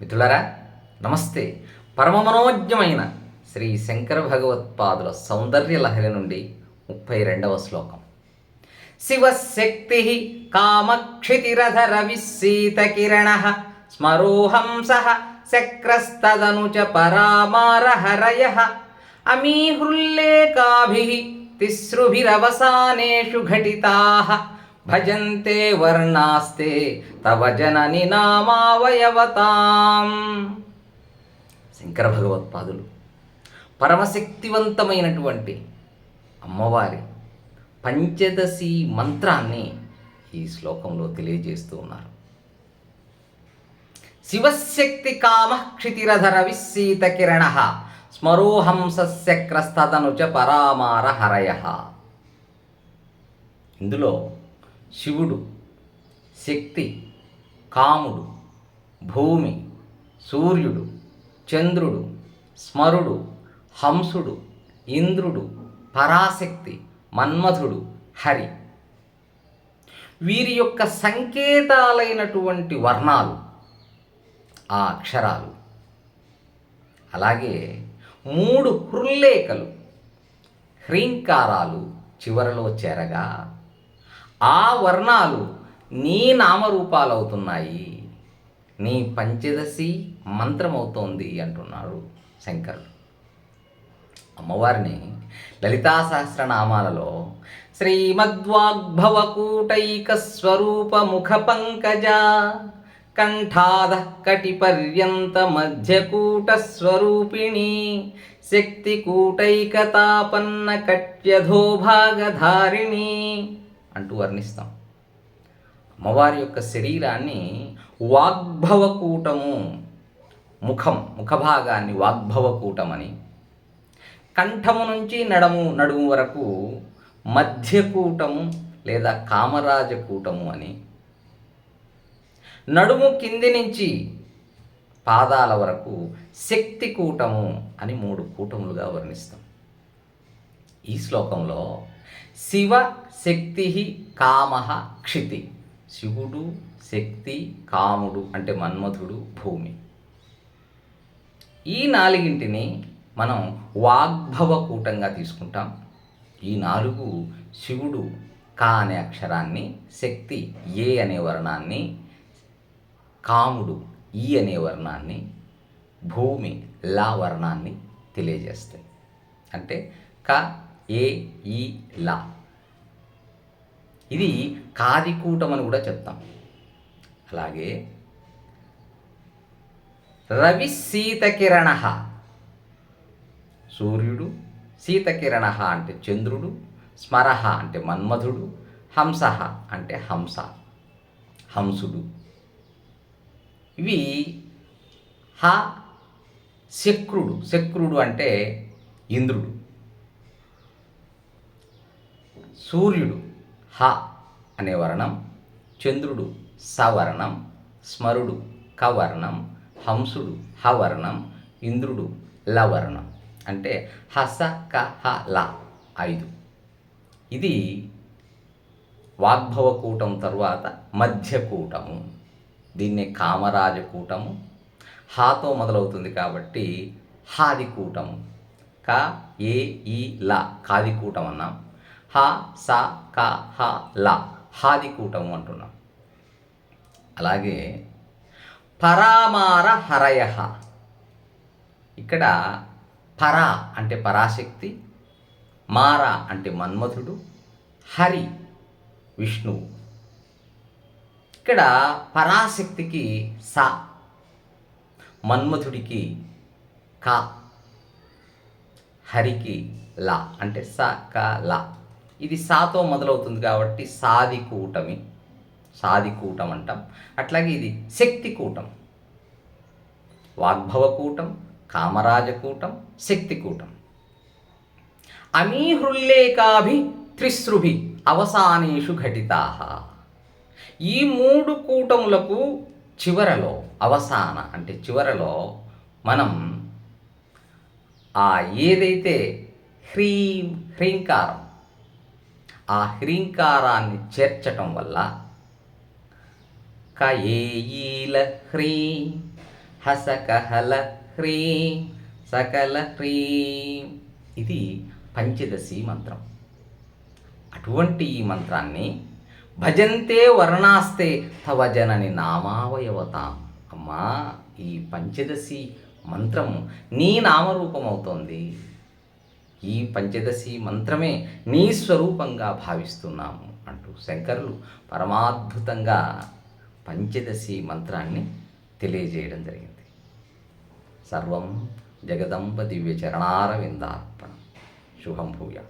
మిత్రులారా నమస్తే. పరమ మనోజ్ఞమైన శ్రీ శంకర భగవత్పాదుల సౌందర్య లహరి నుండి ముప్పై రెండవ శ్లోకం. శివశక్తి కామక్షితిరధర విస్సీతకిరణ స్మరోహంస శక్రస్తదను చ పరామారహరయ అమీహృల్లేకాభి తిసృభిరవసానేషు ఘటితాః భజంతే వర్ణాస్తే తవ జనని నామావయవతాం. శంకర భగవత్పాదులు పరమశక్తివంతమైనటువంటి అమ్మవారి పంచదశి మంత్రాన్ని ఈ శ్లోకంలో తెలియజేస్తూ ఉన్నారు. శివశక్తి కామ క్షితిరధర విస్సీత కిరణ స్మరోహంసస్యక్రస్తదను చ పరామార హరయ ఇందులో శివుడు శక్తి కాముడు భూమి సూర్యుడు చంద్రుడు స్మరుడు హంసుడు ఇంద్రుడు పరాశక్తి మన్మధుడు హరి. వీరి యొక్క సంకేతాలైనటువంటి వర్ణాలు ఆ అక్షరాలు. అలాగే మూడు హృల్లేఖలు హ్రీంకారాలు చివరలో చేరగా ఆ వర్ణాలు నీ నామరూపాలవుతున్నాయి. నీ పంచదశి మంత్రమవుతోంది అంటున్నాడు శంకరుడు. అమ్మవారిని లలితా సహస్రనామాలలో శ్రీమద్వాగ్భవకూటైక స్వరూప ముఖ పంకజ కంఠాద కటిపర్యంత మధ్యకూట స్వరూపిణి శక్తి కూటైకతాపన్న అంటూ వర్ణిస్తాం. అమ్మవారి యొక్క శరీరాన్ని వాగ్భవకూటము ముఖం ముఖభాగాన్ని వాగ్భవకూటమని కంఠము నుంచి నడము నడుము వరకు మధ్యకూటము లేదా కామరాజకూటము అని నడుము కింది నుంచి పాదాల వరకు శక్తి కూటము అని మూడు కూటములుగా వర్ణిస్తాం. ఈ శ్లోకంలో శివ శక్తి కామ క్షితి. శివుడు శక్తి కాముడు అంటే మన్మధుడు భూమి. ఈ నాలుగింటిని మనం వాగ్భవ కూటంగా తీసుకుంటాం. ఈ నాలుగు శివుడు కా అనే అక్షరాన్ని శక్తి ఏ అనే వర్ణాన్ని కాముడు ఈ అనే వర్ణాన్ని భూమి లా వర్ణాన్ని తెలియజేస్తాయి. అంటే క ఏ ఈ లా. ఇది కాదికూటం అని కూడా చెప్తాం. అలాగే రవి శీతకిరణ సూర్యుడు శీతకిరణ అంటే చంద్రుడు స్మరహ అంటే మన్మధుడు హంస అంటే హంస హంసుడు. ఇవి హ శక్రుడు. శక్రుడు అంటే ఇంద్రుడు. సూర్యుడు హ అనే వర్ణం చంద్రుడు సవర్ణం స్మరుడు కవర్ణం హంసుడు హవర్ణం ఇంద్రుడు లవర్ణం అంటే హస క హ ల ఐదు. ఇది వాగ్భవకూటం తరువాత మధ్యకూటము. దీన్నే కామరాజకూటము. హాతో మొదలవుతుంది కాబట్టి హాది కూటము. క ఏ ఈ ల కాది కూటం అన్నాం హ స క హ ల హాది కూటం అంటున్నాం. అలాగే పరామార హరయ ఇక్కడ పర అంటే పరాశక్తి మార అంటే మన్మధుడు హరి విష్ణువు. ఇక్కడ పరాశక్తికి స మన్మధుడికి క హరికి ల అంటే స క ల. ఇది సాతో మొదలవుతుంది కాబట్టి సాది కూటమి. సాది కూటం అంటాం. అట్లాగే ఇది శక్తి కూటం. వాగ్భవ కూటం కామరాజకూటం శక్తికూటం అమీహృల్లేకాభి త్రిశ్రుభి అవసానేషు ఘటితా. ఈ మూడు కూటములకు చివరలో అవసాన అంటే చివరలో మనం ఆ ఏదైతే హ్రీం హ్రీంకారం ఆ హ్రీంకారాన్ని చేర్చటం వల్ల కయేయీల హ్రీం హసకహల హ్రీం సకల హ్రీం. ఇది పంచదశి మంత్రం. అటువంటి ఈ మంత్రాన్ని భజంతే వర్ణాస్తే తవ జనని నామావయవతాం. అమ్మా ఈ పంచదశి మంత్రము నీ నామరూపమవుతోంది. ఈ పంచదశి మంత్రమే నీ స్వరూపంగా భావిస్తున్నాము అంటూ శంకరులు పరమాద్భుతంగా పంచదశి మంత్రాన్ని తెలియజేయడం జరిగింది. సర్వం జగదంబ దివ్య చరణారవిందార్పణం. శుభం భూయా